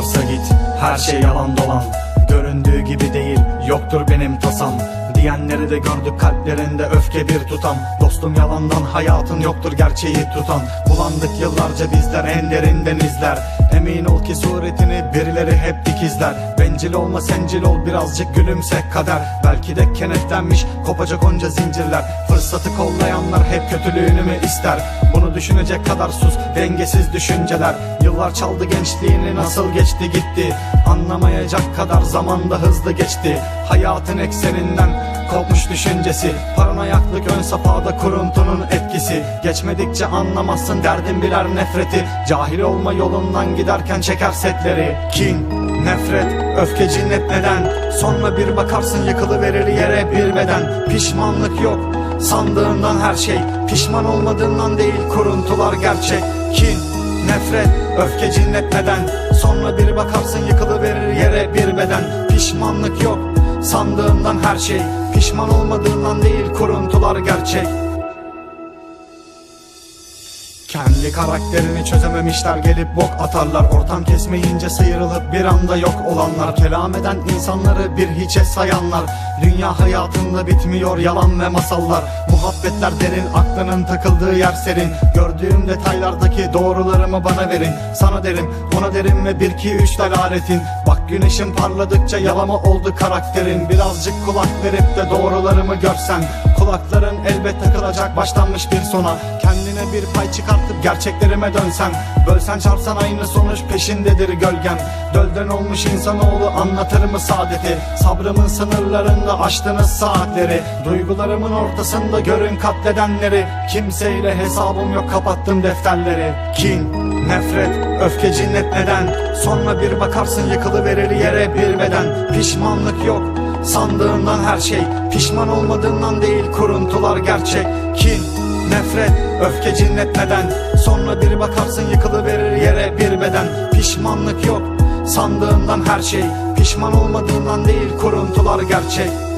Safsa git her şey yalan dolan. Göründüğü gibi değil yoktur benim tasam. Diyenleri de gördük kalplerinde öfke bir tutam. Dostum yalandan hayatın yoktur gerçeği tutan. Bulandık yıllarca bizler en derinden izler. Emin ol ki suretini birileri hep dikizler. Bencil olma sencil ol birazcık gülümse kader. Belki de kenetlenmiş kopacak onca zincirler. Fırsatı kollayanlar hep kötülüğünü mü ister? Bunu düşünecek kadar sus dengesiz düşünceler. Yıllar çaldı gençliğini nasıl geçti gitti? Anlamayacak kadar zamanda hızlı geçti. Hayatın ekseninden kopmuş düşüncesi. Paranoyaklık ön safhada kuruntunun etkisi. Geçmedikçe anlamazsın derdin birer nefreti. Cahil olma yolundan giderken çeker setleri. Kin, nefret, öfke cinnet neden? Sonra bir bakarsın yıkılıverir yere bir beden. Pişmanlık yok sandığından her şey. Pişman olmadığından değil kuruntular gerçek. Kin, nefret, öfke cinnet neden? Sonra bir bakarsın yıkılıverir yere bir beden. Pişmanlık yok sandığından her şey. Pişman olmadığından değil kuruntular gerçek kendi karakterini çözememişler gelip bok atarlar. Ortam kesmeyince sıyrılıp bir anda yok olanlar. Kelam eden insanları bir hiçe sayanlar. Dünya hayatında bitmiyor yalan ve masallar. Muhabbetler derin aklının takıldığı yer serin. Gördüğüm detaylardaki doğrularımı bana verin. Sana derim ona derim ve bir iki üç dalaretin Bak güneşin parladıkça yalama oldu karakterin. Birazcık kulak verip de doğrularımı görsen Kulakların elbet takılacak başlanmış bir sona. Kendine bir pay çıkartıp gerçeklerime dönsen. Bölsen çarpsan aynı sonuç peşindedir gölgem Dölden olmuş insanoğlu anlatır mı saadeti? Sabrımın sınırlarında aştınız saatleri. Duygularımın ortasında görün katledenleri. Kimseyle hesabım yok kapattım defterleri. Kin, nefret, öfke cinnet neden? Sonra bir bakarsın yıkılıverir yere bir beden. Pişmanlık yok Sandığından her şey Pişman olmadığından değil kuruntular gerçek. Kin, nefret, öfke cinnet neden Sonra bir bakarsın yıkılıverir yere bir beden. Pişmanlık yok Sandığından her şey Pişman olmadığından değil kuruntular gerçek